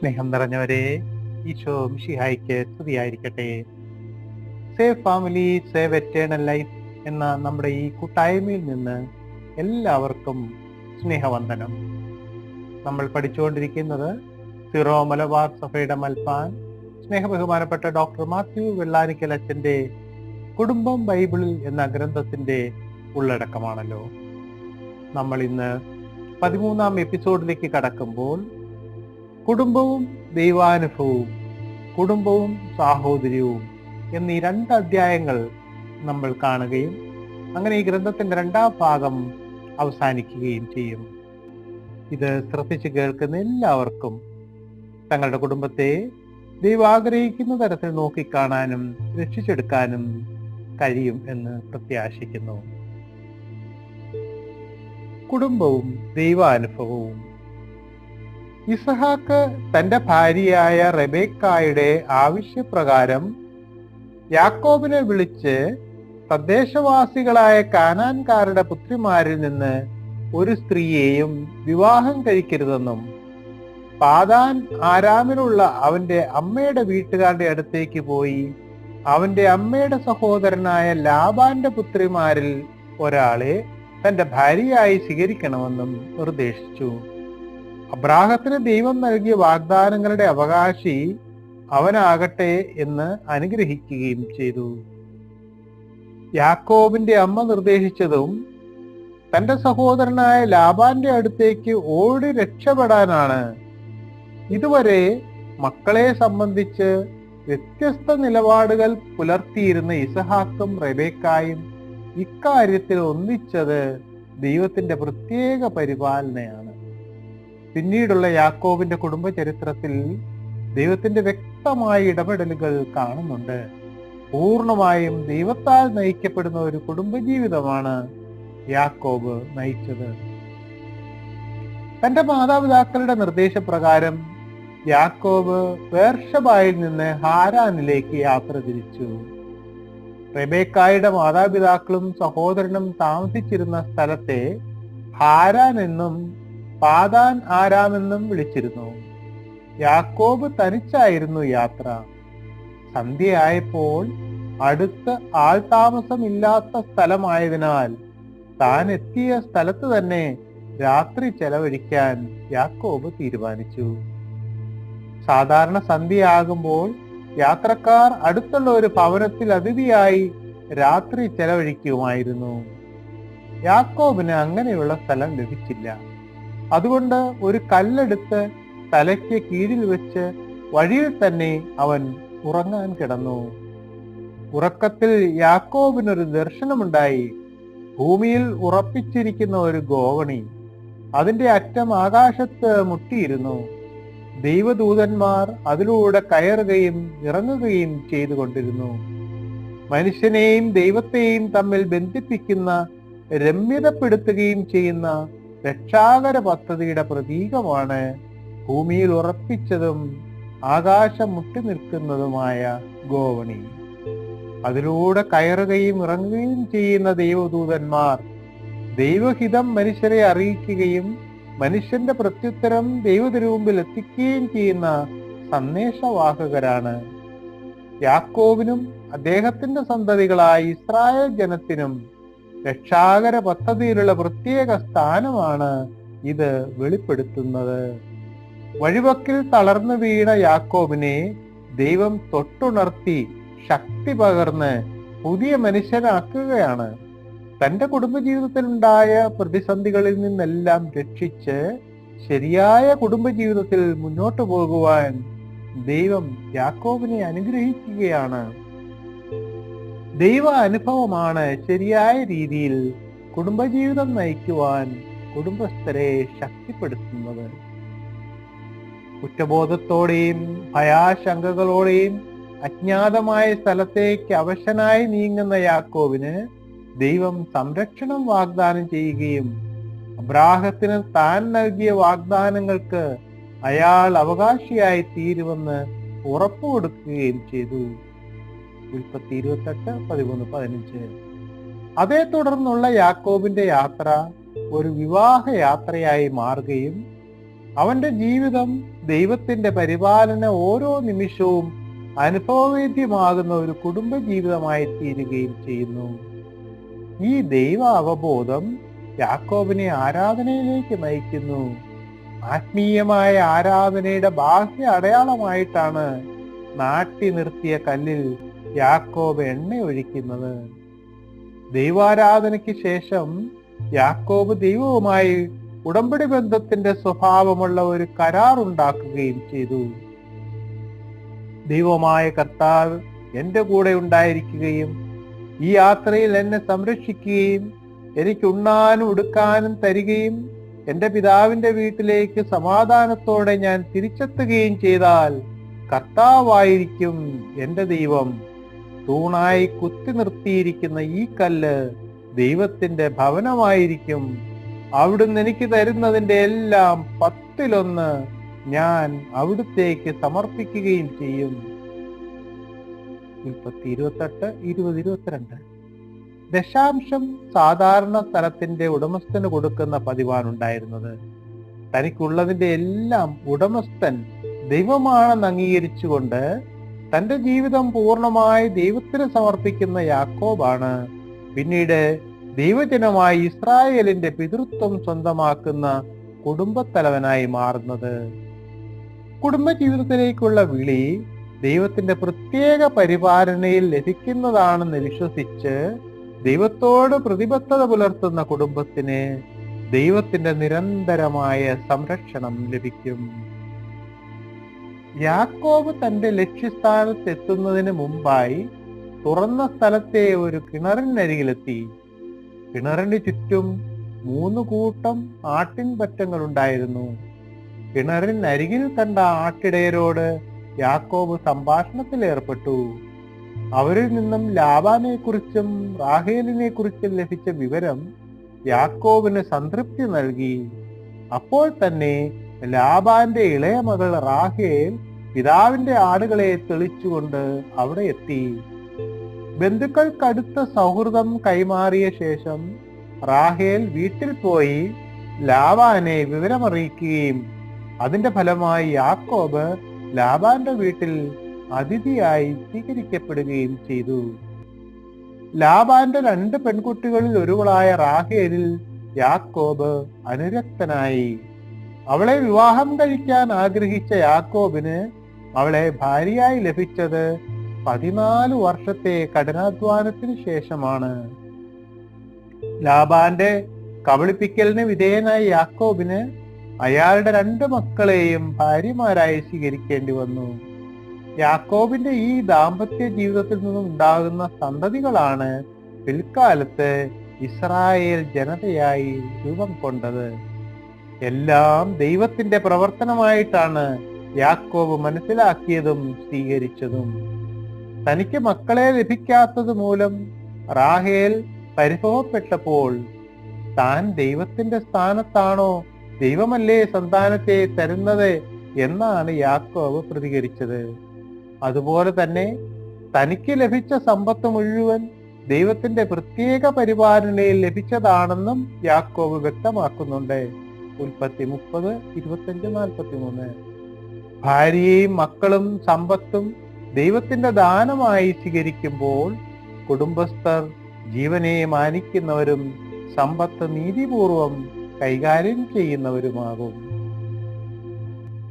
സ്നേഹം നിറഞ്ഞവരെ ഈശോ മിഷിഹായിക്ക് സ്തുതിയായിരിക്കട്ടെ. Save family save eternal life എന്ന നമ്മുടെ ഈ കൂട്ടായ്മയിൽ നിന്ന് എല്ലാവർക്കും സ്നേഹവന്ദനം. നമ്മൾ പഠിച്ചുകൊണ്ടിരിക്കുന്നത് സിറോ മലബാർ സഭയുടെ മൽപ്പാൻ സ്നേഹബഹുമാനപ്പെട്ട ഡോക്ടർ മാത്യു വെള്ളാനിക്കൽ അച്ഛന്റെ കുടുംബം ബൈബിളിൽ എന്ന ഗ്രന്ഥത്തിന്റെ ഉള്ളടക്കമാണല്ലോ. നമ്മൾ ഇന്ന് പതിമൂന്നാം എപ്പിസോഡിലേക്ക് കടക്കുമ്പോൾ കുടുംബവും ദൈവാനുഭവവും കുടുംബവും സാഹോദര്യവും എന്നീ രണ്ട് അധ്യായങ്ങൾ നമ്മൾ കാണുകയും അങ്ങനെ ഈ ഗ്രന്ഥത്തിന്റെ രണ്ടാം ഭാഗം അവസാനിക്കുകയും ചെയ്യും. ഇത് ശ്രദ്ധിച്ച് കേൾക്കുന്ന എല്ലാവർക്കും തങ്ങളുടെ കുടുംബത്തെ ദൈവം ആഗ്രഹിക്കുന്ന തരത്തിൽ നോക്കിക്കാണാനും രക്ഷിച്ചെടുക്കാനും കഴിയും എന്ന് പ്രത്യാശിക്കുന്നു. കുടുംബവും ദൈവാനുഭവവും ഇസഹാക്ക് തന്റെ ഭാര്യയായ റെബേക്കായുടെ ആവശ്യപ്രകാരം യാക്കോബിനെ വിളിച്ച് തദ്ദേശവാസികളായ കാനാൻകാരുടെ പുത്രിമാരിൽ നിന്ന് ഒരു സ്ത്രീയെയും വിവാഹം കഴിക്കരുതെന്നും പാതാൻ ആരാമിലുള്ള അവന്റെ അമ്മയുടെ വീട്ടുകാരുടെ അടുത്തേക്ക് പോയി അവന്റെ അമ്മയുടെ സഹോദരനായ ലാബാന്റെ പുത്രിമാരിൽ ഒരാളെ തന്റെ ഭാര്യയായി സ്വീകരിക്കണമെന്നും നിർദ്ദേശിച്ചു. അബ്രാഹത്തിന് ദൈവം നൽകിയ വാഗ്ദാനങ്ങളുടെ അവകാശി അവനാകട്ടെ എന്ന് അനുഗ്രഹിക്കുകയും ചെയ്തു. യാക്കോബിന്റെ അമ്മ നിർദ്ദേശിച്ചതും തന്റെ സഹോദരനായ ലാബാന്റെ അടുത്തേക്ക് ഓടി രക്ഷപ്പെടാനാണ്. ഇതുവരെ മക്കളെ സംബന്ധിച്ച് വ്യത്യസ്ത നിലപാടുകൾ പുലർത്തിയിരുന്ന ഇസഹാക്കും റെബേക്കായും ഇക്കാര്യത്തിൽ ഒന്നിച്ചത് ദൈവത്തിന്റെ പ്രത്യേക പരിപാലനയാണ്. പിന്നീടുള്ള യാക്കോബിന്റെ കുടുംബ ചരിത്രത്തിൽ ദൈവത്തിന്റെ വ്യക്തമായ ഇടപെടലുകൾ കാണുന്നുണ്ട്. പൂർണമായും ദൈവത്താൽ നയിക്കപ്പെടുന്ന ഒരു കുടുംബജീവിതമാണ് യാക്കോബ് നയിച്ചത്. തന്റെ മാതാപിതാക്കളുടെ നിർദ്ദേശപ്രകാരം യാക്കോബ് വേർഷബായിൽ നിന്ന് ഹാരാനിലേക്ക് യാത്ര തിരിച്ചു. റെബേക്കായുടെ മാതാപിതാക്കളും സഹോദരനും താമസിച്ചിരുന്ന സ്ഥലത്തെ ഹാരാൻ എന്നും പാതാൻ ആരാമെന്നും വിളിച്ചിരുന്നു. യാക്കോബ് തനിച്ചായിരുന്നു യാത്ര. സന്ധ്യയായപ്പോൾ അടുത്ത് ആൾതാമസമില്ലാത്ത സ്ഥലമായതിനാൽ താൻ എത്തിയ സ്ഥലത്ത് തന്നെ രാത്രി ചെലവഴിക്കാൻ യാക്കോബ് തീരുമാനിച്ചു. സാധാരണ സന്ധ്യയാകുമ്പോൾ യാത്രക്കാർ അടുത്തുള്ള ഒരു ഭവനത്തിൽ അതിഥിയായി രാത്രി ചെലവഴിക്കുമായിരുന്നു. യാക്കോബിന് അങ്ങനെയുള്ള സ്ഥലം ലഭിച്ചില്ല. അതുകൊണ്ട് ഒരു കല്ലെടുത്ത് തലയ്ക്ക് കീഴിൽ വെച്ച് വഴിയിൽ തന്നെ അവൻ ഉറങ്ങാൻ കിടന്നു. ഉറക്കത്തിൽ യാക്കോബിനൊരു ദർശനമുണ്ടായി. ഭൂമിയിൽ ഉറപ്പിച്ചിരിക്കുന്ന ഒരു ഗോവണി അതിന്റെ അറ്റം ആകാശത്ത് മുട്ടിയിരുന്നു. ദൈവദൂതന്മാർ അതിലൂടെ കയറുകയും ഇറങ്ങുകയും ചെയ്തുകൊണ്ടിരുന്നു. മനുഷ്യനെയും ദൈവത്തെയും തമ്മിൽ ബന്ധിപ്പിക്കുന്ന രമ്യതപ്പെടുത്തുകയും ചെയ്യുന്ന രക്ഷാകര പദ്ധതിയുടെ പ്രതീകമാണ് ഭൂമിയിൽ ഉറപ്പിച്ചതും ആകാശം മുട്ടി നിൽക്കുന്നതുമായ ഗോവണി. അതിലൂടെ കയറുകയും ഇറങ്ങുകയും ചെയ്യുന്ന ദൈവദൂതന്മാർ ദൈവഹിതം മനുഷ്യരെ അറിയിക്കുകയും മനുഷ്യന്റെ പ്രത്യുത്തരം ദൈവത്തിനുമുമ്പിൽ എത്തിക്കുകയും ചെയ്യുന്ന സന്ദേശവാഹകരാണ്. യാക്കോവിനും അദ്ദേഹത്തിന്റെ സന്തതികളായ ഇസ്രായേൽ ജനത്തിനും രക്ഷാകര പദ്ധതിയിലുള്ള പ്രത്യേക സ്ഥാനമാണ് ഇത് വെളിപ്പെടുത്തുന്നത്. വഴിവക്കിൽ തളർന്നു വീണ യാക്കോബിനെ ദൈവം തൊട്ടുണർത്തി ശക്തി പകർന്ന് പുതിയ മനുഷ്യനാക്കുകയാണ്. തന്റെ കുടുംബജീവിതത്തിൽ ഉണ്ടായ പ്രതിസന്ധികളിൽ നിന്നെല്ലാം രക്ഷിച്ച് ശരിയായ കുടുംബജീവിതത്തിൽ മുന്നോട്ടു പോകുവാൻ ദൈവം യാക്കോബിനെ അനുഗ്രഹിക്കുകയാണ്. ദൈവ അനുഭവമാണ് ശരിയായ രീതിയിൽ കുടുംബജീവിതം നയിക്കുവാൻ കുടുംബസ്ഥരെ ശക്തിപ്പെടുത്തുന്നത്. കുറ്റബോധത്തോടെയും ഭയാശങ്കകളോടെയും അജ്ഞാതമായ സ്ഥലത്തേക്ക് അവശനായി നീങ്ങുന്ന യാക്കോവിന് ദൈവം സംരക്ഷണം വാഗ്ദാനം ചെയ്യുകയും അബ്രാഹത്തിന് താൻ നൽകിയ വാഗ്ദാനങ്ങൾക്ക് അയാൾ അവകാശിയായി തീരുമെന്ന് ഉറപ്പുകൊടുക്കുകയും ചെയ്തു. ഉൽപ്പത്തി ഇരുപത്തെട്ട് പതിമൂന്ന് പതിനഞ്ച്. അതേ തുടർന്നുള്ള യാക്കോബിന്റെ യാത്ര ഒരു വിവാഹ യാത്രയായി മാറുകയും അവന്റെ ജീവിതം ദൈവത്തിന്റെ പരിപാലന ഓരോ നിമിഷവും അനുഭവവേദ്യമാകുന്ന ഒരു കുടുംബ ജീവിതമായി തീരുകയും ചെയ്യുന്നു. ഈ ദൈവ അവബോധം യാക്കോബിനെ ആരാധനയിലേക്ക് നയിക്കുന്നു. ആത്മീയമായ ആരാധനയുടെ ബാഹ്യ അടയാളമായിട്ടാണ് നാട്ടി നിർത്തിയ കല്ലിൽ യാക്കോബ് എണ്ണ ഒഴിക്കുന്നത് ദൈവാരാധനയ്ക്ക് ശേഷം യാക്കോബ് ദൈവവുമായി ഉടമ്പടി ബന്ധത്തിന്റെ സ്വഭാവമുള്ള ഒരു കരാർ ഉണ്ടാക്കുകയും ചെയ്തു. ദൈവമായ കർത്താവ് എന്റെ കൂടെ ഉണ്ടായിരിക്കുകയും ഈ യാത്രയിൽ എന്നെ സംരക്ഷിക്കുകയും എനിക്ക് ഉണ്ണാനും ഉടുക്കാനും തരികയും എന്റെ പിതാവിന്റെ വീട്ടിലേക്ക് സമാധാനത്തോടെ ഞാൻ തിരിച്ചെത്തുകയും ചെയ്താൽ കർത്താവായിരിക്കും എന്റെ ദൈവം. തൂണായി കുത്തി നിർത്തിയിരിക്കുന്ന ഈ കല്ല് ദൈവത്തിന്റെ ഭവനമായിരിക്കും. അവിടുന്ന് എനിക്ക് തരുന്നതിന്റെ എല്ലാം പത്തിലൊന്ന് ഞാൻ അവിടുത്തേക്ക് സമർപ്പിക്കുകയും ചെയ്യും. ഉൽപ്പത്തി ഇരുപത്തെട്ട് ഇരുപത് ഇരുപത്തിരണ്ട്. ദശാംശം സാധാരണ സ്ഥലത്തിന്റെ ഉടമസ്ഥന് കൊടുക്കുന്ന പതിവാണ് ഉണ്ടായിരുന്നത് തനിക്കുള്ളതിന്റെ എല്ലാം ഉടമസ്ഥൻ ദൈവമാണെന്ന് അംഗീകരിച്ചുകൊണ്ട് തന്റെ ജീവിതം പൂർണമായി ദൈവത്തിന് സമർപ്പിക്കുന്ന യാക്കോബാണ്. പിന്നീട് ദൈവജനമായി ഇസ്രായേലിന്റെ പിതൃത്വം സ്വന്തമാക്കുന്ന കുടുംബത്തലവനായി മാറുന്നത്. കുടുംബജീവിതത്തിലേക്കുള്ള വിളി ദൈവത്തിന്റെ പ്രത്യേക പരിപാലനയിൽ ലഭിക്കുന്നതാണെന്ന് വിശ്വസിച്ച് ദൈവത്തോട് പ്രതിബദ്ധത പുലർത്തുന്ന കുടുംബത്തിന് ദൈവത്തിന്റെ നിരന്തരമായ സംരക്ഷണം ലഭിക്കും. യാക്കോബ് തന്റെ ലക്ഷ്യസ്ഥാനത്ത് എത്തുന്നതിന് മുമ്പായി തുറന്ന സ്ഥലത്തെ ഒരു കിണറിനരികിലെത്തി. കിണറിന് ചുറ്റും മൂന്ന് കൂട്ടം ആട്ടിൻപറ്റങ്ങൾ ഉണ്ടായിരുന്നു കിണറിനരികിൽ കണ്ട ആട്ടിടയരോട് യാക്കോബ് സംഭാഷണത്തിൽ ഏർപ്പെട്ടു അവരിൽ നിന്നും ലാബാനെ കുറിച്ചും റാഹേലിനെ കുറിച്ചും ലഭിച്ച വിവരം യാക്കോബിന് സംതൃപ്തി നൽകി. അപ്പോൾ തന്നെ ലാബാന്റെ ഇളയ മകൾ റാഹേൽ പിതാവിന്റെ ആടുകളെ തെളിച്ചുകൊണ്ട് അവിടെ എത്തി. ബന്ധുക്കൾക്കടുത്ത സൗഹൃദം കൈമാറിയ ശേഷം റാഹേൽ വീട്ടിൽ പോയി ലാബാനെ വിവരമറിയിക്കുകയും അതിന്റെ ഫലമായി യാക്കോബ് ലാബാന്റെ വീട്ടിൽ അതിഥിയായി സ്വീകരിക്കപ്പെടുകയും ചെയ്തു. ലാബാന്റെ രണ്ട് പെൺകുട്ടികളിൽ ഒരുവളായ റാഹേലിൽ യാക്കോബ് അനുരക്തനായി. അവളെ വിവാഹം കഴിക്കാൻ ആഗ്രഹിച്ച യാക്കോബിന് അവളെ ഭാര്യയായി ലഭിച്ചത് പതിനാല് വർഷത്തെ കഠിനാധ്വാനത്തിന് ശേഷമാണ്. ലാബാന്റെ കബളിപ്പിക്കലിന് വിധേയനായ യാക്കോബിന് അയാളുടെ രണ്ട് മക്കളെയും ഭാര്യമാരായി സ്വീകരിക്കേണ്ടി വന്നു. യാക്കോബിന്റെ ഈ ദാമ്പത്യ ജീവിതത്തിൽ നിന്നും ഉണ്ടാകുന്ന സന്തതികളാണ് പിൽക്കാലത്ത് ഇസ്രായേൽ ജനതയായി രൂപം കൊണ്ടത്. എല്ലാം ദൈവത്തിന്റെ പ്രവർത്തനമായിട്ടാണ് യാക്കോബ് മനസ്സിലാക്കിയതും സ്വീകരിച്ചതും. തനിക്ക് മക്കളെ ലഭിക്കാത്തത് മൂലം റാഹേൽ പരിഭവപ്പെട്ടപ്പോൾ താൻ ദൈവത്തിന്റെ സ്ഥാനത്താണോ ദൈവമല്ലേ സന്താനത്തെ തരുന്നത് എന്നാണ് യാക്കോബ് പ്രതികരിച്ചത്. അതുപോലെ തന്നെ തനിക്ക് ലഭിച്ച സമ്പത്ത് മുഴുവൻ ദൈവത്തിന്റെ പ്രത്യേക പരിപാലനയിൽ ലഭിച്ചതാണെന്നും യാക്കോബ് വ്യക്തമാക്കുന്നുണ്ട്. ഉൽപ്പത്തി മുപ്പത് ഇരുപത്തഞ്ച് നാൽപ്പത്തി മൂന്ന് ഭാര്യയും മക്കളും സമ്പത്തും ദൈവത്തിന്റെ ദാനമായി സ്വീകരിക്കുമ്പോൾ കുടുംബസ്ഥർ ജീവനെ മാനിക്കുന്നവരും സമ്പത്ത് നീതിപൂർവം കൈകാര്യം ചെയ്യുന്നവരുമാകും.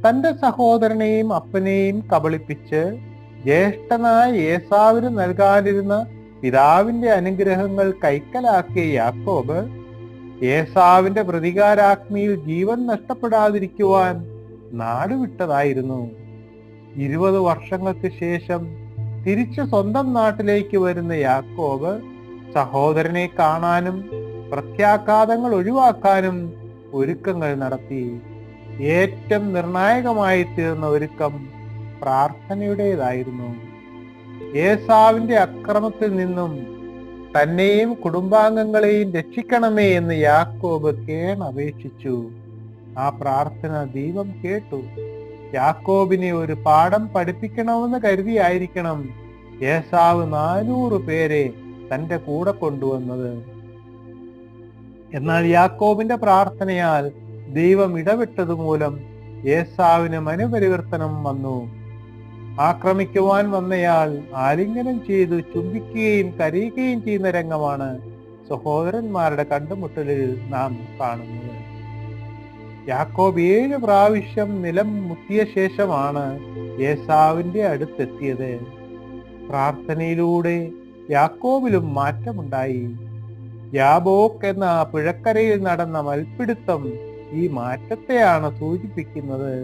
തന്റെ സഹോദരനെയും അപ്പനെയും കബളിപ്പിച്ച് ജ്യേഷ്ഠനായ ഏസാവിന് നൽകാതിരുന്ന പിതാവിന്റെ അനുഗ്രഹങ്ങൾ കൈക്കലാക്കിയ യാക്കോബ് ഏസാവിന്റെ പ്രതികാരാഗ്നിയിൽ ജീവൻ നഷ്ടപ്പെടാതിരിക്കുവാൻ നാടുവിട്ടതായിരുന്നു ഇരുപത് വർഷങ്ങൾക്ക് ശേഷം തിരിച്ചു സ്വന്തം നാട്ടിലേക്ക് വരുന്ന യാക്കോബ് സഹോദരനെ കാണാനും പ്രത്യാഘാതങ്ങൾ ഒഴിവാക്കാനും ഒരുക്കങ്ങൾ നടത്തി. ഏറ്റവും നിർണായകമായി തീർന്ന ഒരുക്കം പ്രാർത്ഥനയുടേതായിരുന്നു. ഏസാവിന്റെ അക്രമത്തിൽ നിന്നും തന്നെയും കുടുംബാംഗങ്ങളെയും രക്ഷിക്കണമേ എന്ന് യാക്കോബ് കേണപേക്ഷിച്ചു. ആ പ്രാർത്ഥന ദൈവം കേട്ടു. യാക്കോബിനെ ഒരു പാഠം പഠിപ്പിക്കണമെന്ന് കരുതിയായിരിക്കണം ഏസാവ് നാനൂറ് പേരെ തന്റെ കൂടെ കൊണ്ടുവന്നത്. എന്നാൽ യാക്കോബിന്റെ പ്രാർത്ഥനയാൽ ദൈവം ഇടപെട്ടതുമൂലം യേസാവിന് മനപരിവർത്തനം വന്നു. ആക്രമിക്കുവാൻ വന്നയാൾ ആലിംഗനം ചെയ്തു ചുംബിക്കുകയും കരയുകയും ചെയ്യുന്ന രംഗമാണ് സഹോദരന്മാരുടെ കണ്ടുമുട്ടലിൽ നാം കാണുന്നത്. യാക്കോബ് ഏഴ് പ്രാവശ്യം നിലം മുത്തിയ ശേഷമാണ് യേസാവിന്റെ അടുത്തെത്തിയത്. പ്രാർത്ഥനയിലൂടെ യാക്കോബിലും മാറ്റമുണ്ടായി. യാബോക്ക് എന്ന പുഴക്കരയിൽ നടന്ന മൽപിടുത്തം ഈ മാറ്റത്തെയാണ് സൂചിപ്പിക്കുന്നത്.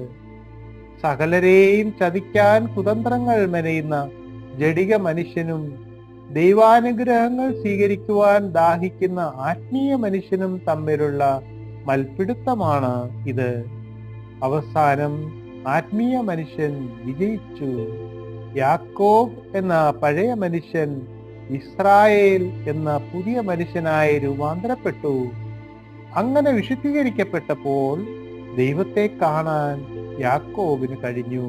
സകലരെയും ചതിക്കാൻ കുതന്ത്രങ്ങൾ മെനയുന്ന ജഡിക മനുഷ്യനും ദൈവാനുഗ്രഹങ്ങൾ സ്വീകരിക്കുവാൻ ദാഹിക്കുന്ന ആത്മീയ മനുഷ്യനും തമ്മിലുള്ള മൽപിടുത്തമാണ് ഇത്. അവസാനം ആത്മീയ മനുഷ്യൻ വിജയിച്ചു. യാക്കോബ് എന്ന പഴയ മനുഷ്യൻ ഇസ്രായേൽ എന്ന പുതിയ മനുഷ്യനായി രൂപാന്തരപ്പെട്ടു. അങ്ങനെ വിശുദ്ധീകരിക്കപ്പെട്ടപ്പോൾ ദൈവത്തെ കാണാൻ യാക്കോബിന് കഴിഞ്ഞു.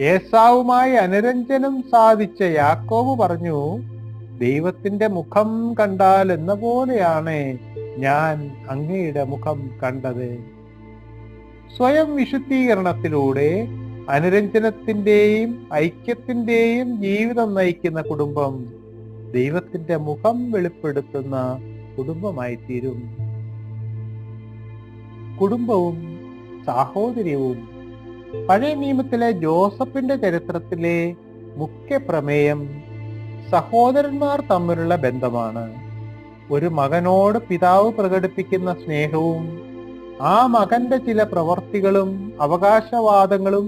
ഏസാവുമായി അനുരഞ്ജനം സാധിച്ച യാക്കോബ് പറഞ്ഞു ദൈവത്തിന്റെ മുഖം കണ്ടാൽ എന്ന പോലെയാണ് ഞാൻ അങ്ങയുടെ മുഖം കണ്ടത്. സ്വയം വിശുദ്ധീകരണത്തിലൂടെ അനുരഞ്ജനത്തിന്റെയും ഐക്യത്തിന്റെയും ജീവിതം നയിക്കുന്ന കുടുംബം ദൈവത്തിന്റെ മുഖം വെളിപ്പെടുത്തുന്ന കുടുംബമായി തീരും കുടുംബവും സാഹോദര്യവും. പഴയ നിയമത്തിലെ ജോസഫിന്റെ ചരിത്രത്തിലെ മുഖ്യ പ്രമേയം സഹോദരന്മാർ തമ്മിലുള്ള ബന്ധമാണ്. ഒരു മകനോട് പിതാവ് പ്രകടിപ്പിക്കുന്ന സ്നേഹവും ആ മകന്റെ ചില പ്രവർത്തികളും അവകാശവാദങ്ങളും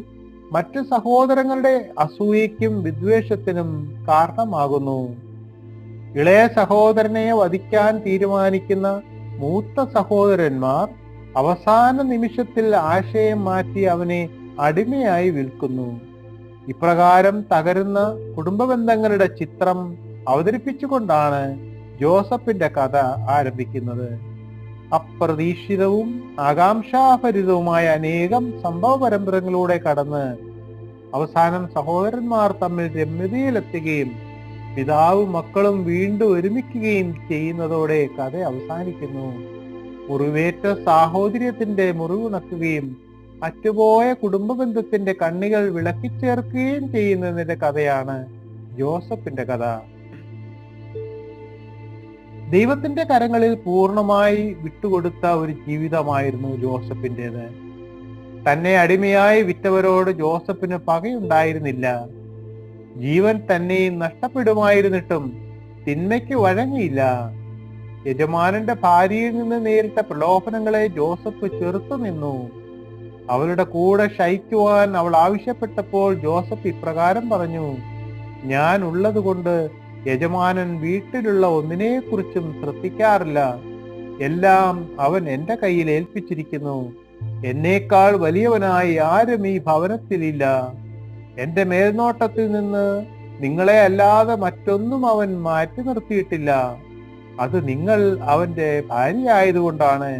മറ്റു സഹോദരങ്ങളുടെ അസൂയയ്ക്കും വിദ്വേഷത്തിനും കാരണമാകുന്നു. ഇളയ സഹോദരനെ വധിക്കാൻ തീരുമാനിക്കുന്ന മൂത്ത സഹോദരന്മാർ അവസാന നിമിഷത്തിൽ ആശയം മാറ്റി അവനെ അടിമയായി വിൽക്കുന്നു. ഇപ്രകാരം തകരുന്ന കുടുംബ ബന്ധങ്ങളുടെ ചിത്രം അവതരിപ്പിച്ചുകൊണ്ടാണ് ജോസഫിന്റെ കഥ ആരംഭിക്കുന്നത്. അപ്രതീക്ഷിതവും ആകാംക്ഷാഭരിതവുമായ അനേകം സംഭവ പരമ്പരകളിലൂടെ കടന്ന് അവസാനം സഹോദരന്മാർ തമ്മിൽ രമ്യതയിലെത്തുകയും പിതാവും മക്കളും വീണ്ടും ഒരുമിക്കുകയും ചെയ്യുന്നതോടെ കഥ അവസാനിക്കുന്നു. മുറിവേറ്റ സാഹോദര്യത്തിന്റെ മുറിവുണക്കുകയും അറ്റുപോയ കുടുംബ ബന്ധത്തിന്റെ കണ്ണികൾ വിളക്കിച്ചേർക്കുകയും ചെയ്യുന്നതിന്റെ കഥയാണ് ജോസഫിന്റെ കഥ. ദൈവത്തിന്റെ കരങ്ങളിൽ പൂർണമായി വിട്ടുകൊടുത്ത ഒരു ജീവിതമായിരുന്നു ജോസഫിന്റെത് തന്നെ അടിമയായി വിറ്റവരോട് ജോസഫിന് പകയുണ്ടായിരുന്നില്ല. ജീവൻ തന്നെയും നഷ്ടപ്പെടുമായിരുന്നിട്ടും തിന്മയ്ക്ക് വഴങ്ങിയില്ല. യജമാനന്റെ ഭാര്യയിൽ നിന്ന് നേരിട്ട പ്രലോഭനങ്ങളെ ജോസഫ് ചെറുത്തു നിന്നു. അവളുടെ കൂടെ ശയിക്കുവാൻ അവൾ ആവശ്യപ്പെട്ടപ്പോൾ ജോസഫ് ഇപ്രകാരം പറഞ്ഞു ഞാൻ ഉള്ളതുകൊണ്ട് യജമാനൻ വീട്ടിലുള്ള ഒന്നിനെക്കുറിച്ചും ശ്രദ്ധിക്കാറില്ല. എല്ലാം അവൻ എന്റെ കയ്യിൽ ഏൽപ്പിച്ചിരിക്കുന്നു. എന്നേക്കാൾ വലിയവനായി ആരും ഈ ഭവനത്തിലില്ല. എന്റെ മേൽനോട്ടത്തിൽ നിന്ന് നിങ്ങളെ അല്ലാതെ മറ്റൊന്നും അവൻ മാറ്റി നിർത്തിയിട്ടില്ല. അത് നിങ്ങൾ അവന്റെ ഭാര്യ ആയതുകൊണ്ടാണ്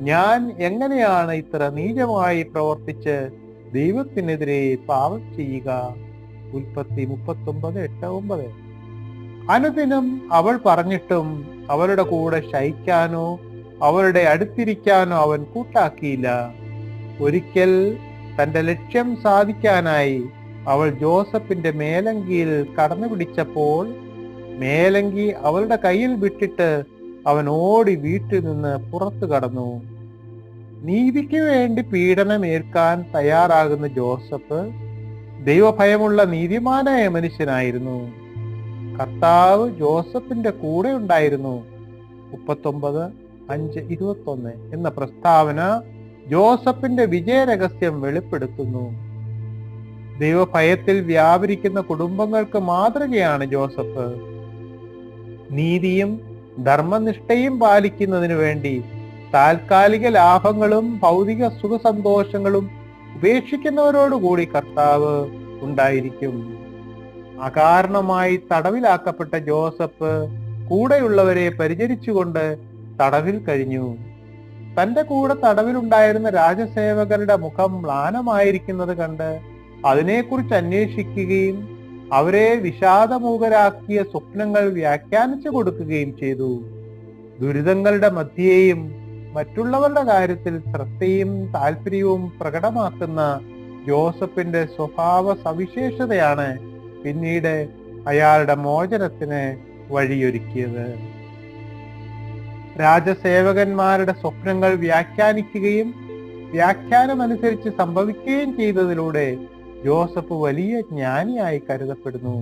ഞാൻ എങ്ങനെയാണ് ഇത്ര നീചമായി പ്രവർത്തിച്ച് ദൈവത്തിനെതിരെ പാവം ചെയ്യുക? ഉൽപ്പത്തി മുപ്പത്തി ഒമ്പത് എട്ട് ഒമ്പത്. അനുദിനം അവൾ പറഞ്ഞിട്ടും അവരുടെ കൂടെ ശയിക്കാനോ അവരുടെ അടുത്തിരിക്കാനോ അവൻ കൂട്ടാക്കിയില്ല. ഒരിക്കൽ തന്റെ ലക്ഷ്യം സാധിക്കാനായി അവൾ ജോസഫിന്റെ മേലങ്കിയിൽ കടന്നു പിടിച്ചപ്പോൾ മേലങ്കി അവളുടെ കയ്യിൽ വിട്ടിട്ട് അവൻ ഓടി വീട്ടിൽ നിന്ന് പുറത്തു കടന്നു. നീതിക്ക് വേണ്ടി പീഡനമേൽക്കാൻ തയ്യാറാകുന്ന ജോസഫ് ദൈവഭയമുള്ള നീതിമാനായ മനുഷ്യനായിരുന്നു. കർത്താവ് ജോസഫിന്റെ കൂടെ ഉണ്ടായിരുന്നു. മുപ്പത്തൊമ്പത് അഞ്ച് ഇരുപത്തൊന്ന് എന്ന പ്രസ്താവന ജോസഫിന്റെ വിജയരഹസ്യം വെളിപ്പെടുത്തുന്നു. ദൈവഭയത്തിൽ വ്യാപരിക്കുന്ന കുടുംബങ്ങൾക്ക് മാതൃകയാണ് ജോസഫ്. നീതിയും ധർമ്മനിഷ്ഠയും പാലിക്കുന്നതിനു വേണ്ടി താൽക്കാലിക ലാഭങ്ങളും ഭൗതിക സുഖസന്തോഷങ്ങളും ഉപേക്ഷിക്കുന്നവരോടുകൂടി കർത്താവ് ഉണ്ടായിരിക്കും. അകാരണമായി തടവിലാക്കപ്പെട്ട ജോസഫ് കൂടെയുള്ളവരെ പരിചരിച്ചുകൊണ്ട് തടവിൽ കഴിഞ്ഞു. തന്റെ കൂടെ തടവിലുണ്ടായിരുന്ന രാജസേവകരുടെ മുഖം മ്ലാനമായിരിക്കുന്നത് കണ്ട് അതിനെക്കുറിച്ച് അന്വേഷിക്കുകയും അവരെ വിഷാദമൂകരാക്കിയ സ്വപ്നങ്ങൾ വ്യാഖ്യാനിച്ചു കൊടുക്കുകയും ചെയ്തു. ദുരിതങ്ങളുടെ മധ്യേയും മറ്റുള്ളവരുടെ കാര്യത്തിൽ ശ്രദ്ധയും താല്പര്യവും പ്രകടമാക്കുന്ന ജോസഫിന്റെ സ്വഭാവ സവിശേഷതയാണ് പിന്നീട് അയാളുടെ മോചനത്തിന് വഴിയൊരുക്കിയത്. രാജസേവകന്മാരുടെ സ്വപ്നങ്ങൾ വ്യാഖ്യാനിക്കുകയും വ്യാഖ്യാനമനുസരിച്ച് സംഭവിക്കുകയും ചെയ്തതിലൂടെ ജോസഫ് വലിയ ജ്ഞാനിയായി കരുതപ്പെടുന്നു.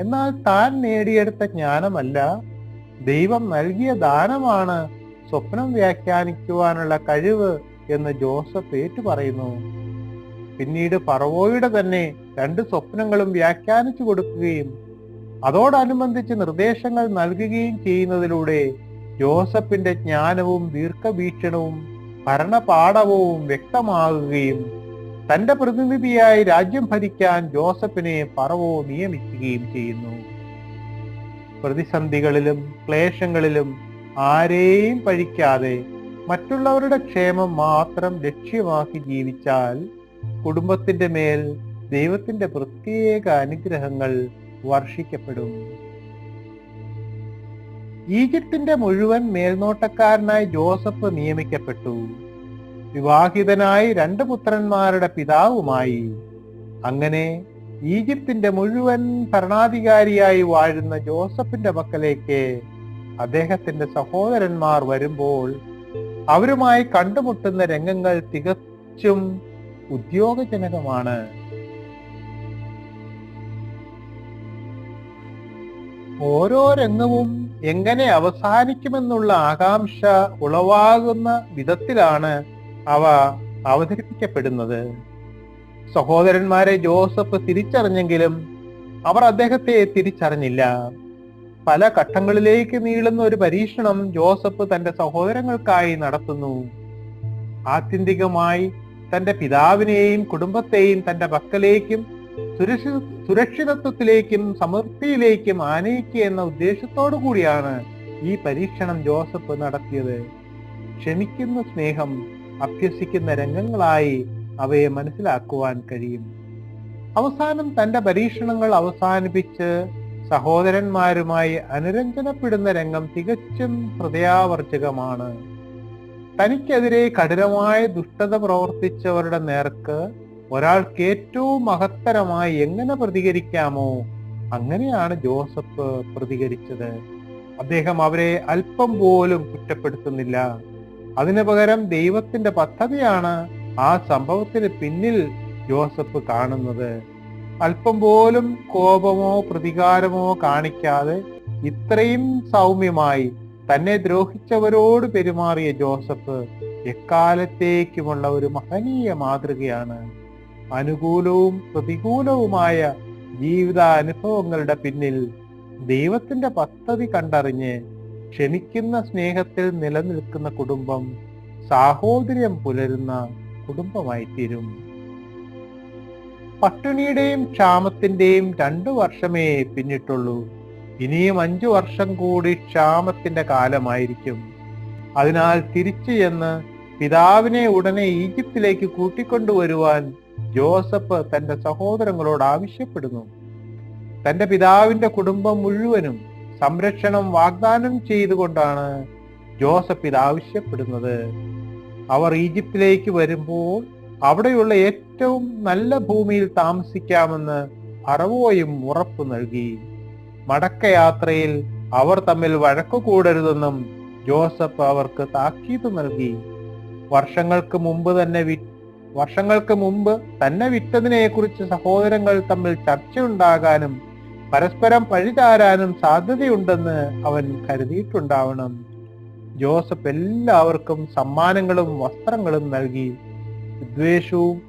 എന്നാൽ താൻ നേടിയെടുത്ത ജ്ഞാനമല്ല ദൈവം നൽകിയ ദാനമാണ് സ്വപ്നം വ്യാഖ്യാനിക്കുവാനുള്ള കഴിവ് എന്ന് ജോസഫ് ഏറ്റുപറയുന്നു. പിന്നീട് പറവോയുടെ തന്നെ രണ്ട് സ്വപ്നങ്ങളും വ്യാഖ്യാനിച്ചു കൊടുക്കുകയും അതോടനുബന്ധിച്ച് നിർദ്ദേശങ്ങൾ നൽകുകയും ചെയ്യുന്നതിലൂടെ ജോസഫിന്റെ ജ്ഞാനവും ദീർഘവീക്ഷണവും ഭരണപാഠവും വ്യക്തമാകുകയും തന്റെ പ്രതിനിധിയായി രാജ്യം ഭരിക്കാൻ ജോസഫിനെ പറവോ നിയമിക്കുകയും ചെയ്യുന്നു. പ്രതിസന്ധികളിലും ക്ലേശങ്ങളിലും ആരെയും പഴിക്കാതെ മറ്റുള്ളവരുടെ ക്ഷേമം മാത്രം ലക്ഷ്യമാക്കി ജീവിച്ചാൽ കുടുംബത്തിന്റെ മേൽ ദൈവത്തിന്റെ പ്രത്യേക അനുഗ്രഹങ്ങൾ വർഷിക്കപ്പെടും. ഈജിപ്തിന്റെ മുഴുവൻ മേൽനോട്ടക്കാരനായി ജോസഫ് നിയമിക്കപ്പെട്ടു. വിവാഹിതനായി രണ്ട് പുത്രന്മാരുടെ പിതാവുമായി. അങ്ങനെ ഈജിപ്തിന്റെ മുഴുവൻ ഭരണാധികാരിയായി വാഴുന്ന ജോസഫിന്റെ പക്കലേക്ക് അദ്ദേഹത്തിന്റെ സഹോദരന്മാർ വരുമ്പോൾ അവരുമായി കണ്ടുമുട്ടുന്ന രംഗങ്ങൾ തികച്ചും ഉദ്യോഗജനകമാണ്. ഓരോ രംഗവും എങ്ങനെ അവസാനിക്കുമെന്നുള്ള ആകാംക്ഷ ഉളവാകുന്ന വിധത്തിലാണ് അവ അവതരിപ്പിക്കപ്പെടുന്നത്. സഹോദരന്മാരെ ജോസഫ് തിരിച്ചറിഞ്ഞെങ്കിലും അവർ അദ്ദേഹത്തെ തിരിച്ചറിഞ്ഞില്ല. പല ഘട്ടങ്ങളിലേക്ക് നീളുന്ന ഒരു പരീക്ഷണം ജോസഫ് തന്റെ സഹോദരങ്ങൾക്കായി നടത്തുന്നു. ആത്യന്തികമായി തന്റെ പിതാവിനെയും കുടുംബത്തെയും തന്റെ പക്കലേക്കും സുരക്ഷി സുരക്ഷിതത്വത്തിലേക്കും സമൃദ്ധിയിലേക്കും ആനയിക്കുക എന്ന ഉദ്ദേശത്തോടു കൂടിയാണ് ഈ പരീക്ഷണം ജോസഫ് നടത്തിയത്. ക്ഷമിക്കുന്ന സ്നേഹം. അഭ്യസിക്കുന്ന രംഗങ്ങളായി അവയെ മനസ്സിലാക്കുവാൻ കഴിയും. അവസാനം തന്റെ പരീക്ഷണങ്ങൾ അവസാനിപ്പിച്ച് സഹോദരന്മാരുമായി അനുരഞ്ജനപ്പെടുന്ന രംഗം തികച്ചും ഹൃദയാവർജകമാണ്. തനിക്കെതിരെ കഠിനമായ ദുഷ്ടത പ്രവർത്തിച്ചവരുടെ നേർക്ക് ഒരാൾക്ക് ഏറ്റവും മഹത്തരമായി എങ്ങനെ പ്രതികരിക്കാമോ അങ്ങനെയാണ് ജോസഫ് പ്രതികരിച്ചത്. അദ്ദേഹം അവരെ അല്പം പോലും കുറ്റപ്പെടുത്തുന്നില്ല. അതിനു പകരം ദൈവത്തിന്റെ പദ്ധതിയാണ് ആ സംഭവത്തിന് പിന്നിൽ ജോസഫ് കാണുന്നത്. അല്പം പോലും കോപമോ പ്രതികാരമോ കാണിക്കാതെ ഇത്രയും സൗമ്യമായി തന്നെ ദ്രോഹിച്ചവരോട് പെരുമാറിയ ജോസഫ് എക്കാലത്തേക്കുമുള്ള ഒരു മഹനീയ മാതൃകയാണ്. അനുകൂലവും പ്രതികൂലവുമായ ജീവിതാനുഭവങ്ങളുടെ പിന്നിൽ ദൈവത്തിന്റെ പദ്ധതി കണ്ടറിഞ്ഞ് ക്ഷമിക്കുന്ന സ്നേഹത്തിൽ നിലനിൽക്കുന്ന കുടുംബം സാഹോദര്യം പുലരുന്ന കുടുംബമായി തീരും പട്ടിണിയുടെയും ക്ഷാമത്തിന്റെയും രണ്ടു വർഷമേ പിന്നിട്ടുള്ളൂ. ഇനിയും അഞ്ചു വർഷം കൂടി ക്ഷാമത്തിന്റെ കാലമായിരിക്കും. അതിനാൽ തിരിച്ചു ചെന്ന് പിതാവിനെ ഉടനെ ഈജിപ്തിലേക്ക് കൂട്ടിക്കൊണ്ടുവരുവാൻ ജോസഫ് തന്റെ സഹോദരങ്ങളോട് ആവശ്യപ്പെടുന്നു. തന്റെ പിതാവിന്റെ കുടുംബം മുഴുവനും സംരക്ഷണം വാഗ്ദാനം ചെയ്തുകൊണ്ടാണ് ജോസഫ് ഇത് ആവശ്യപ്പെടുന്നത്. അവർ ഈജിപ്തിലേക്ക് വരുമ്പോൾ അവിടെയുള്ള ഏറ്റവും നല്ല ഭൂമിയിൽ താമസിക്കാമെന്ന് ഫറവോയും ഉറപ്പു നൽകി. മടക്കയാത്രയിൽ അവർ തമ്മിൽ വഴക്കു കൂടരുതെന്നും ജോസഫ് അവർക്ക് താക്കീത് നൽകി. വർഷങ്ങൾക്ക് മുമ്പ് തന്നെ വി വർഷങ്ങൾക്ക് മുമ്പ് തന്നെ വിറ്റതിനെ കുറിച്ച് സഹോദരങ്ങൾ തമ്മിൽ ചർച്ചയുണ്ടാകാനും പരസ്പരം പഴിചാരാനും സാധ്യതയുണ്ടെന്ന് അവൻ കരുതിയിട്ടുണ്ടാവണം. ജോസഫ് എല്ലാവർക്കും സമ്മാനങ്ങളും വസ്ത്രങ്ങളും നൽകി. വിദ്വേഷവും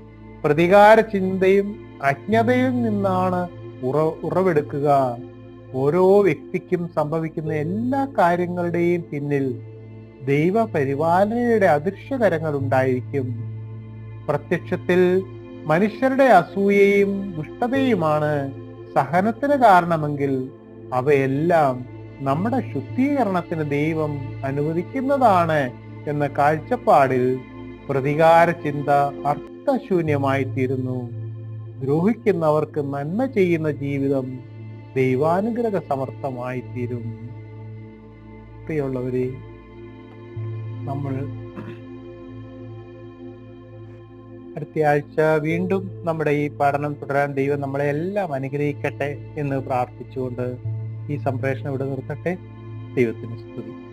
പ്രതികാര ചിന്തയും അജ്ഞതയിൽ നിന്നാണ് ഉറ ഉറവെടുക്കുക. ഓരോ വ്യക്തിക്കും സംഭവിക്കുന്ന എല്ലാ കാര്യങ്ങളുടെയും പിന്നിൽ ദൈവ പരിപാലനയുടെ അദൃശ്യകരങ്ങൾ ഉണ്ടായിരിക്കും പ്രത്യക്ഷത്തിൽ മനുഷ്യരുടെ അസൂയയും ദുഷ്ടതയുമാണ് സഹനത്തിന് കാരണമെങ്കിൽ അവയെല്ലാം നമ്മുടെ ശുദ്ധീകരണത്തിന് ദൈവം അനുവദിക്കുന്നതാണ് എന്ന കാഴ്ചപ്പാടിൽ പ്രതികാര ചിന്ത അർത്ഥശൂന്യമായി തീരുന്നു ദ്രോഹിക്കുന്നവർക്ക് നന്മ ചെയ്യുന്ന ജീവിതം ദൈവാനുഗ്രഹ സമർത്ഥമായി തീരും പ്രിയമുള്ളവരെ നമ്മൾ അടുത്ത ആഴ്ച വീണ്ടും നമ്മുടെ ഈ പഠനം തുടരാൻ ദൈവം നമ്മളെ എല്ലാം അനുഗ്രഹിക്കട്ടെ എന്ന് പ്രാർത്ഥിച്ചുകൊണ്ട് ഈ സംപ്രേഷണം ഇവിടെ നിർത്തട്ടെ. ദൈവത്തിന് സ്തുതി.